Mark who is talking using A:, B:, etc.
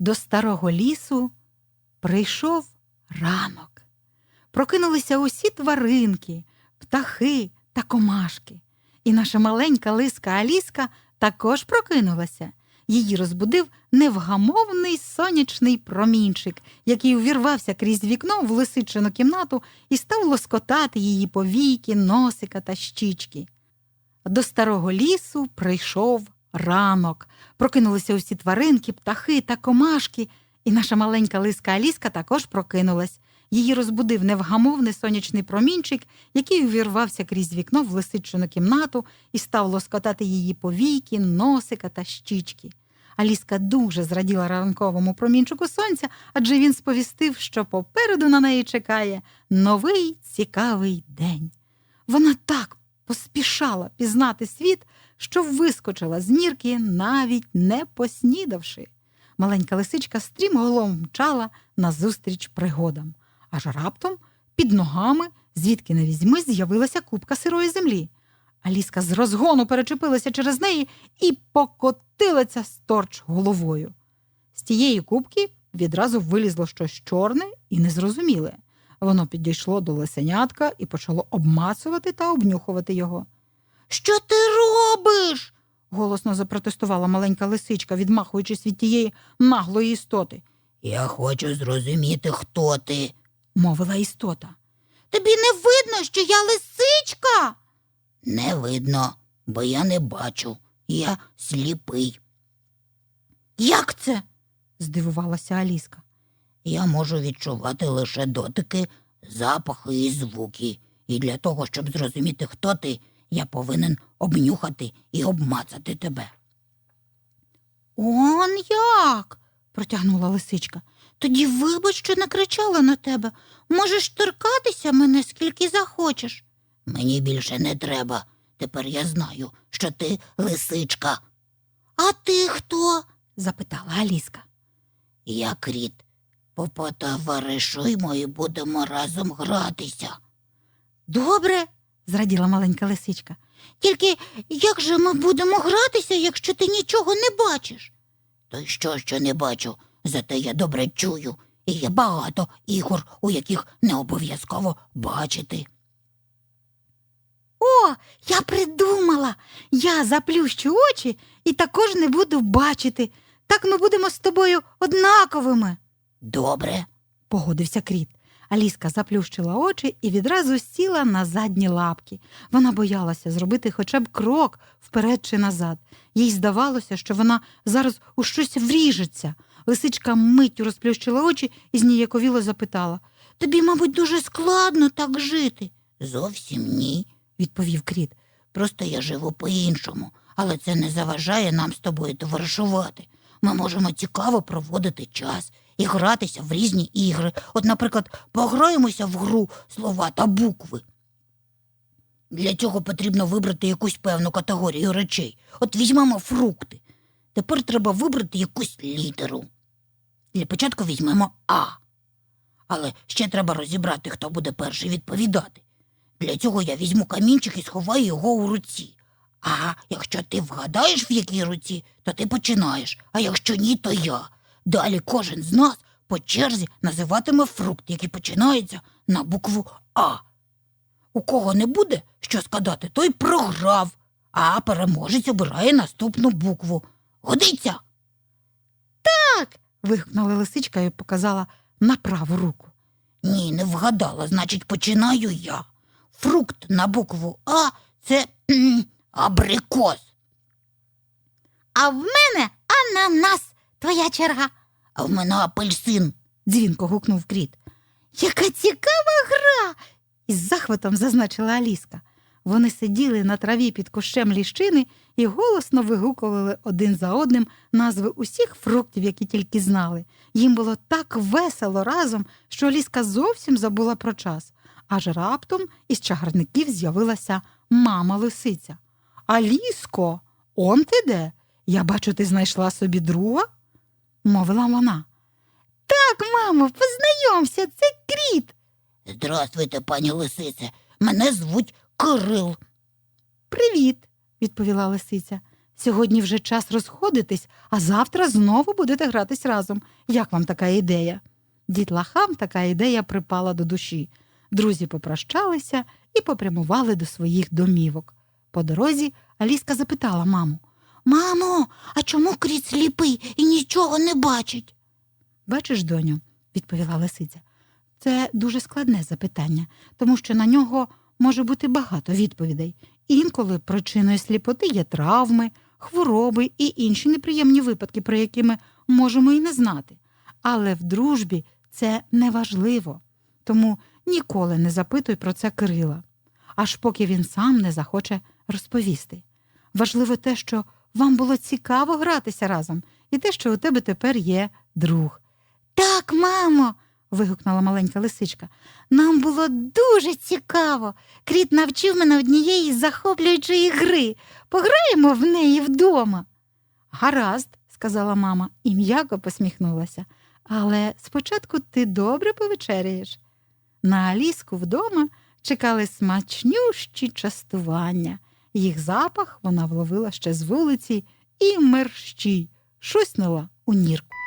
A: До старого лісу прийшов ранок. Прокинулися усі тваринки, птахи та комашки. І наша маленька лиска Аліска також прокинулася. Її розбудив невгамовний сонячний промінчик, який увірвався крізь вікно в лисичину кімнату і став лоскотати її повійки, носика та щічки. До старого лісу прийшов ранок. Прокинулися усі тваринки, птахи та комашки, і наша маленька лиска Аліска також прокинулась. Її розбудив невгамовний сонячний промінчик, який увірвався крізь вікно в лисичину кімнату і став лоскотати її повійки, носика та щічки. Аліска дуже зраділа ранковому промінчику сонця, адже він сповістив, що попереду на неї чекає новий цікавий день. Вона так поспішала пізнати світ, що вискочила з нірки, навіть не поснідавши. Маленька лисичка стрімголом мчала назустріч пригодам. Аж раптом під ногами, звідки не візьми, з'явилася купка сирої землі. Аліска з розгону перечепилася через неї і покотилася сторч головою. З тієї кубки відразу вилізло щось чорне і незрозуміле. Воно підійшло до лисенятка і почало обмацувати та обнюхувати його. Що ти робиш? голосно запротестувала маленька лисичка, відмахуючись від тієї наглої істоти.
B: Я хочу зрозуміти, хто ти.
A: мовила істота. Тобі не видно, що я лисичка?
B: Не видно, бо я не бачу. Я сліпий.
A: Як це? здивувалася Аліска.
B: Я можу відчувати лише дотики, запахи і звуки. І для того, щоб зрозуміти, хто ти, я повинен обнюхати і обмацати тебе.
A: Он як? протягнула лисичка. Тоді вибач, що накричала на тебе. Можеш торкатися мене скільки захочеш.
B: Мені більше не треба. Тепер я знаю, що ти лисичка.
A: А ти хто? запитала Аліска.
B: Я кріт. Попотоваришуймо і будемо разом гратися.
A: Добре, зраділа маленька лисичка. Тільки як же ми будемо гратися, якщо ти нічого не бачиш?
B: То й що, що не бачу, зате я добре чую, і є багато ігор, у яких не обов'язково бачити.
A: О, я придумала. Я заплющу очі і також не буду бачити. Так ми будемо з тобою однаковими,
B: Добре,
A: погодився кріт. Аліска заплющила очі і відразу сіла на задні лапки. Вона боялася зробити хоча б крок вперед чи назад. Їй здавалося, що вона зараз у щось вріжеться. Лисичка миттю розплющила очі і зніяковіло запитала Тобі, мабуть, дуже складно так жити.
B: зовсім ні.
A: відповів кріт.
B: Просто я живу по-іншому, але це не заважає нам з тобою товаришувати. Ми можемо цікаво проводити час і гратися в різні ігри. От, наприклад, пограємося в гру слова та букви. Для цього потрібно вибрати якусь певну категорію речей. От візьмемо фрукти. Тепер треба вибрати якусь літеру. Для початку візьмемо А. Але ще треба розібрати, хто буде перший відповідати. Для цього я візьму камінчик і сховаю його у руці. А якщо ти вгадаєш, в якій руці, то ти починаєш, а якщо ні, то я. Далі кожен з нас по черзі називатиме фрукт, який починається на букву А. У кого не буде що складати, той програв, а переможець обирає наступну букву. Годиться?
A: Так. вигукнула лисичка і показала на праву руку.
B: Ні, не вгадала, значить, починаю я. Фрукт на букву А це кхм, абрикос.
A: А в мене ананас, твоя черга,
B: А в мене апельсин.
A: дзвінко гукнув кріт. Яка цікава гра. із захватом зазначила Аліска. Вони сиділи на траві під кущем ліщини і голосно вигукували один за одним назви усіх фруктів, які тільки знали. Їм було так весело разом, що Аліска зовсім забула про час. Аж раптом із чагарників з'явилася мама лисиця. Аліско, он ти де? Я бачу, ти знайшла собі друга? Мовила вона. Так, мамо, познайомся, це кріт.
B: Здравствуйте, пані лисице. Мене звуть Кирил.
A: Привіт, відповіла лисиця. Сьогодні вже час розходитись, а завтра знову будете гратись разом. Як вам така ідея? Дітлахам така ідея припала до душі. Друзі попрощалися і попрямували до своїх домівок. По дорозі Аліска запитала маму.
B: Мамо, а чому кріт сліпий і нічого не бачить?
A: Бачиш, доню, відповіла лисиця. Це дуже складне запитання, тому що на нього може бути багато відповідей. Інколи причиною сліпоти є травми, хвороби і інші неприємні випадки, про які ми можемо і не знати. Але в дружбі це неважливо. Тому ніколи не запитуй про це Кирила, аж поки він сам не захоче розповісти. Важливо те, що вам було цікаво гратися разом, і те, що у тебе тепер є друг.
B: Так, мамо.
A: вигукнула маленька лисичка.
B: Нам було дуже цікаво. Кріт навчив мене однієї захоплюючої гри. Пограємо в неї вдома.
A: Гаразд, сказала мама і м'яко посміхнулася. Але спочатку ти добре повечеряєш. На Аліску вдома чекали смачнющі частування. Їх запах вона вловила ще з вулиці і мерщій шуснула у нірку.